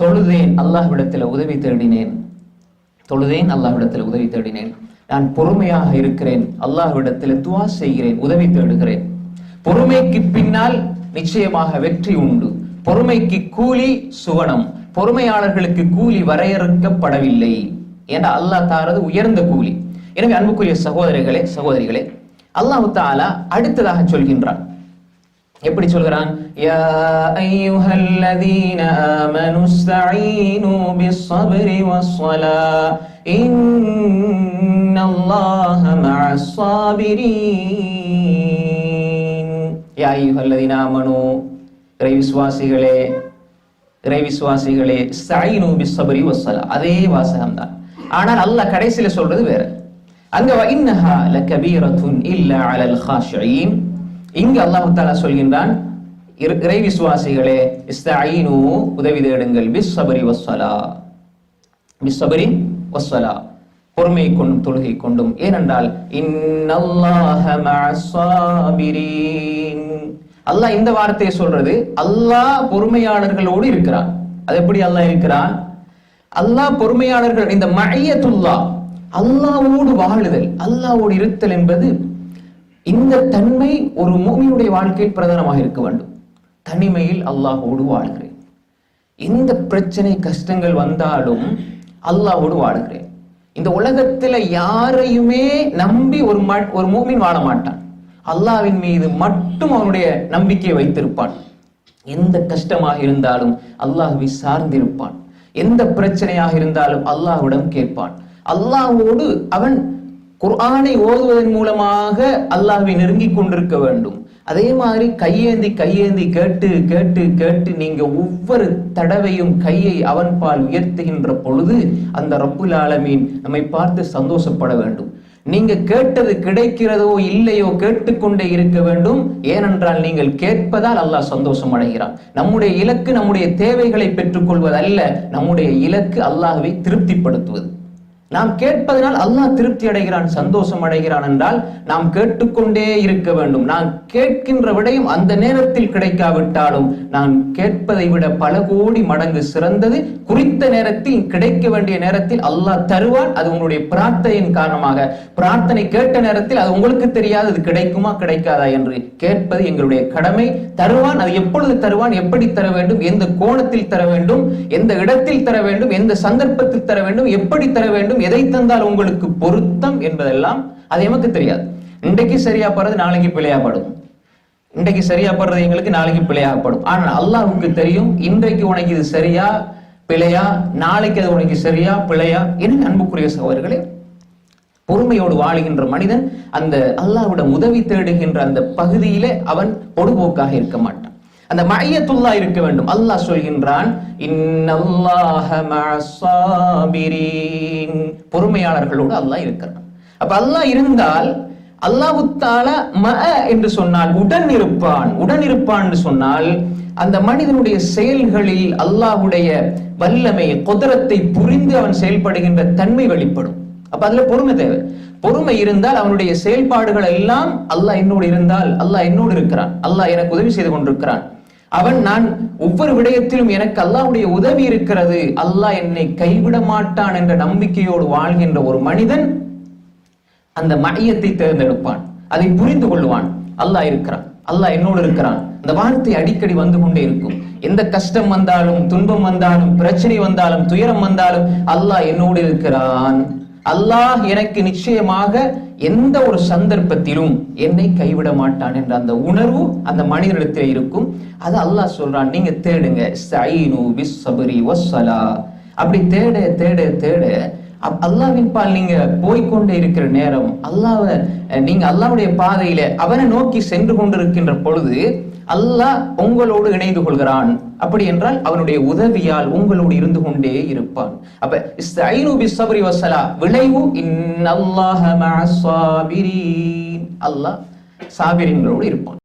தொழுதேன் அல்லாஹ்விடத்தில் உதவி தேடினேன். தொழுதேன் அல்லாஹ்விடத்தில் உதவி தேடினேன். நான் பொறுமையாக இருக்கிறேன். அல்லாஹ்விடத்தில் துவா செய்கிறேன். உதவி தேடுகிறேன். பொறுமைக்கு பின்னால் நிச்சயமாக வெற்றி உண்டு. பொறுமைக்கு கூலி சுவனம். பொறுமையாளர்களுக்கு கூலி வரையறுக்கப்படவில்லை. என்ற அல்லாஹ் தாரது உயர்ந்த கூலி. எனவே அன்புக்குரிய சகோதரிகளே சகோதரிகளே அல்லாஹு தாலா அடுத்ததாக சொல்கின்றான். எப்படி சொல்கிறான்? யா அய்யுஹல்லதீன ஆமனு இஸ்தஈனு பிஸ்ஸப்ரி வஸ்ஸலா. இன்னல்லாஹ மஅஸ் ஸாபிரீன் யா அய்யுஹல்லதீன ஆமனு இறை விசுவாசிகளே இறை விசுவாசிகளே இஸ்தஈனு பிஸ்ஸப்ரி வஸ்ஸலா. அதே வாசகம் தான் ஆனால் அல்லாஹ் கடைசியில சொல்றது வேற. அங்க வ இன்னஹா லகபீரத்துன் இல்லா அலல் காஷியீன் இங்கு அல்லாஹு தாலா சொல்கின்றான் இறை விசுவாசிகளே இஸ்தஈனு உதவி தேடுங்கள் பிஸ் சபரி வஸ்ஸலா. பிஸ் சபரி வஸ்ஸலா. பொறுமை கொண்டும் தொழுகை கொண்டும். ஏனென்றால் இன்னல்லாஹ அல்லாஹ் இந்த வார்த்தையை சொல்றது அல்லாஹ் பொறுமையாளர்களோடு இருக்கிறான். அது எப்படி அல்லாஹ் இருக்கிறான்? அல்லாஹ் பொறுமையாளர்கள் இந்த மழையத்துல்லா அல்லாவோடு வாழுதல் அல்லாவோடு இருத்தல் என்பது இந்த தன்மை ஒரு மூமியுடைய வாழ்க்கையில் பிரதானமாக இருக்க வேண்டும். தனிமையில் அல்லாஹோடு வாழ்கிறேன். எந்த பிரச்சனை கஷ்டங்கள் வந்தாலும் அல்லாஹோடு வாழ்கிறேன். இந்த உலகத்துல யாரையுமே நம்பி ஒரு ஒரு மூமின் வாழ மாட்டான். அல்லாவின் மீது மட்டும் அவனுடைய நம்பிக்கையை வைத்திருப்பான். எந்த கஷ்டமாக இருந்தாலும் அல்லாஹுவை சார்ந்திருப்பான். எந்த பிரச்சனையாக இருந்தாலும் அல்லாஹ்விடம் கேட்பான். அல்லாஹோடு அவன் குர்ஆனை ஓதுவதன் மூலமாக அல்லாஹ்வை நெருங்கிக் கொண்டிருக்க வேண்டும். அதே மாதிரி கையேந்தி கையேந்தி கேட்டு கேட்டு கேட்டு நீங்க ஒவ்வொரு தடவையும் கையை அவன் பால் உயர்த்துகின்ற பொழுது அந்த ரப்புல் ஆலமீன் நம்மை பார்த்து சந்தோஷப்பட வேண்டும். நீங்க கேட்டது கிடைக்கிறதோ இல்லையோ கேட்டுக்கொண்டே இருக்க வேண்டும். ஏனென்றால் நீங்கள் கேட்பதால் அல்லாஹ் சந்தோஷம் அடைகிறான். நம்முடைய இலக்கு நம்முடைய தேவைகளை பெற்றுக்கொள்வதல்ல நம்முடைய இலக்கு அல்லாஹ்வை திருப்திப்படுத்துவது. நாம் கேட்பதனால் அல்லாஹ் திருப்தி அடைகிறான் சந்தோஷம் அடைகிறான் என்றால் நாம் கேட்டுக்கொண்டே இருக்க வேண்டும். நான் கேட்கின்ற விடையும் அந்த நேரத்தில் கிடைக்காவிட்டாலும் நான் கேட்பதை விட பல கோடி மடங்கு சிறந்தது. குறித்த நேரத்தில் கிடைக்க வேண்டிய நேரத்தில் அல்லாஹ் தருவான். அது உங்களுடைய பிரார்த்தனையின் காரணமாக. பிரார்த்தனை கேட்ட நேரத்தில் அது உங்களுக்கு தெரியாது அது கிடைக்குமா கிடைக்காதா என்று கேட்பது எங்களுடைய கடமை. தருவான் அது எப்பொழுது தருவான் எப்படி தர வேண்டும் எந்த கோணத்தில் தர வேண்டும் எந்த இடத்தில் தர வேண்டும் எந்த சந்தர்ப்பத்தில் தர வேண்டும் எப்படி தர வேண்டும் எதை தந்தால் உங்களுக்கு பொருத்தம் என்பதெல்லாம் அது எமக்கு தெரியாது. இன்றைக்கு சரியா படுறது நாளைக்கு பிழையா இன்றைக்கு சரியா படுறது எங்களுக்கு நாளைக்கு பிழையாகப்படும் ஆனால் அல்லாஹ்வுக்கு தெரியும் இன்றைக்கு உனக்கு இது சரியா பிழையா நாளைக்கு அது உனக்கு சரியா பிழையா என்ன அன்புக்குரிய சகோதரர்களே பொறுமையோடு வாழுகின்ற மனிதன் அந்த அல்லாஹ்விடம் உதவி தேடுகின்ற அந்த பகுதியிலே அவன் பொடுபோக்காக இருக்க மாட்டான். அந்த மையத்துல்லா இருக்க வேண்டும். அல்லாஹ் சொல்கின்றான் சாபிரீன் பொறுமையாளர்களோடு அல்லாஹ் இருக்கிறான். அப்ப அல்லாஹ் இருந்தால் அல்லாஹு ம என்று சொன்னால் உடன் இருப்பான் உடன் இருப்பான் என்று சொன்னால் அந்த மனிதனுடைய செயல்களில் அல்லாஹ்வுடைய வல்லமை குதிரத்தை புரிந்து அவன் செயல்படுகின்ற தன்மை வெளிப்படும். அப்ப அதுல பொறுமை தேவை. பொறுமை இருந்தால் அவனுடைய செயல்பாடுகள் எல்லாம் அல்லாஹ் என்னோடு இருந்தால் அல்லாஹ் என்னோடு இருக்கிறான். அல்லாஹ் எனக்கு உதவி செய்து கொண்டிருக்கிறான். அவன் நான் ஒவ்வொரு விடயத்திலும் எனக்கு அல்லாவுடைய உதவி இருக்கிறது. அல்லாஹ் என்னை கைவிட மாட்டான் என்ற நம்பிக்கையோடு வாழ்கின்ற ஒரு மனிதன் அந்த மையத்தை தேர்ந்தெடுப்பான். அதை புரிந்து கொள்வான். அல்லாஹ் இருக்கிறான். அல்லாஹ் என்னோடு இருக்கிறான். அந்த வார்த்தை அடிக்கடி வந்து கொண்டே இருக்கும். எந்த கஷ்டம் வந்தாலும் துன்பம் வந்தாலும் பிரச்சனை வந்தாலும் துயரம் வந்தாலும் அல்லாஹ் என்னோடு இருக்கிறான். அல்லாஹ் எனக்கு நிச்சயமாக எந்த ஒரு சந்தர்ப்பத்திலும் என்னை கைவிட மாட்டான் என்ற அந்த உணர்வு அந்த மனிதனிடத்தில் இருக்கும். அது அல்லாஹ் சொல்றான் நீங்க தேடுங்க. அப்படி தேட தேட தேட அப்- பால் நீங்க போய்க்கொண்டே இருக்கிற நேரம் அல்லாஹ்வை நீங்க அல்லாவுடைய பாதையில அவனை நோக்கி சென்று கொண்டிருக்கின்ற பொழுது அல்லாஹ் உங்களோடு இணைந்து கொள்கிறான். அப்படி என்றால் அவனுடைய உதவியால் உங்களோடு இருந்து கொண்டே இருப்பான். அப்ப இஸ்தைனு பிஸ்ஸப்ரி வஸ்ஸலா விளைவு இன்னல்லாஹ மஅஸ் அல்லாஹ் சாபிரின்களோடு இருப்பான்.